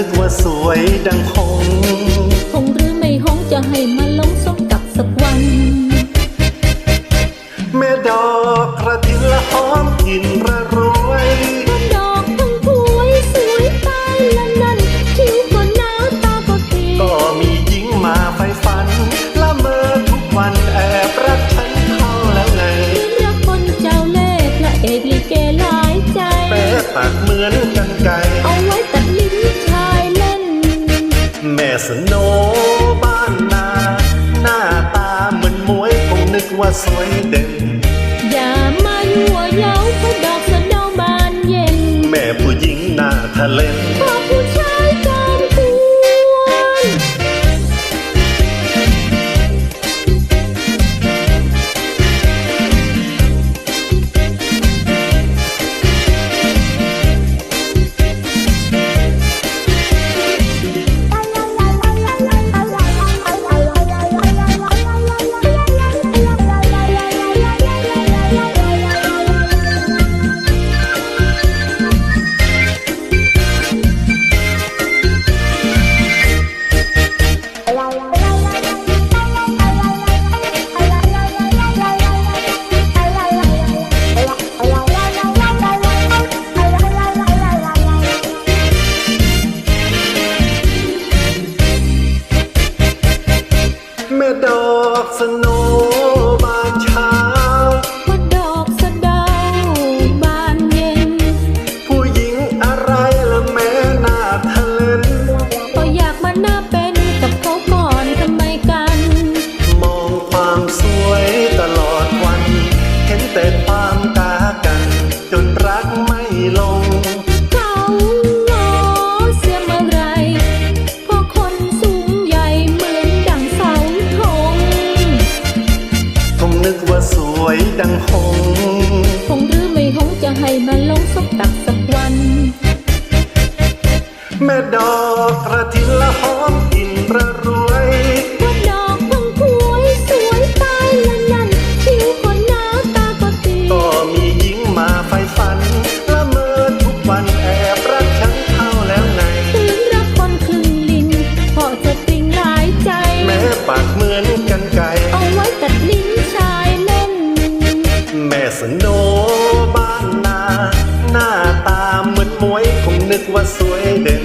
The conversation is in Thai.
ึกว่าสวยดังคงคงหรือไม่หงจะให้มาล้มสมกับสักวัน แม่ดอกกระถิ่ลหอมกลิ่นระรวยดอกทั้งพยสวยตายละนั่นคิ้วก็หนาตาก็ตีก็มีหญิงมาไฟฝันละเมอทุกวันแอบรักฉันเขาแล้วไงรักคนจ้าเล่พระเอกลิเกหลายใจเป๊ปากเหมือนกันไก่เอาไว้ แม่สโนบ้านนา หน้าตาเหมือนมวยคงนึกว่าสวยเด่น อย่ามายั่วเย้าเพราะดอกสะเดาบานเย็น แม่ผู้หญิงหน้าทะเลนเพราะผู้ชาย สโนบานเช้าเพราะดอกสะเดาบานเย็น ผู้หญิงอะไรละแม่หน้าทะเลนก็อยากมาหน้าเป็นกับเขาก่อนทำไมกัน มองความสวยตลอดวัน เห็นแต่ความกากัน จนรักไม่ลง ให้มาลงสบตักสักวัน แม่ดอกกระทินละหอมกินระรวยว่าดอกบังพวยสวยตายละนั่นคิ้วก็หนาตาก็ตีก็มีหญิงมาไฟฝันละเมอทุกวันแอบรักฉันเท่าแล้วไงถึงรักคนคลึงลินพอจะติงหลใจ แม้ปากเหมือน suene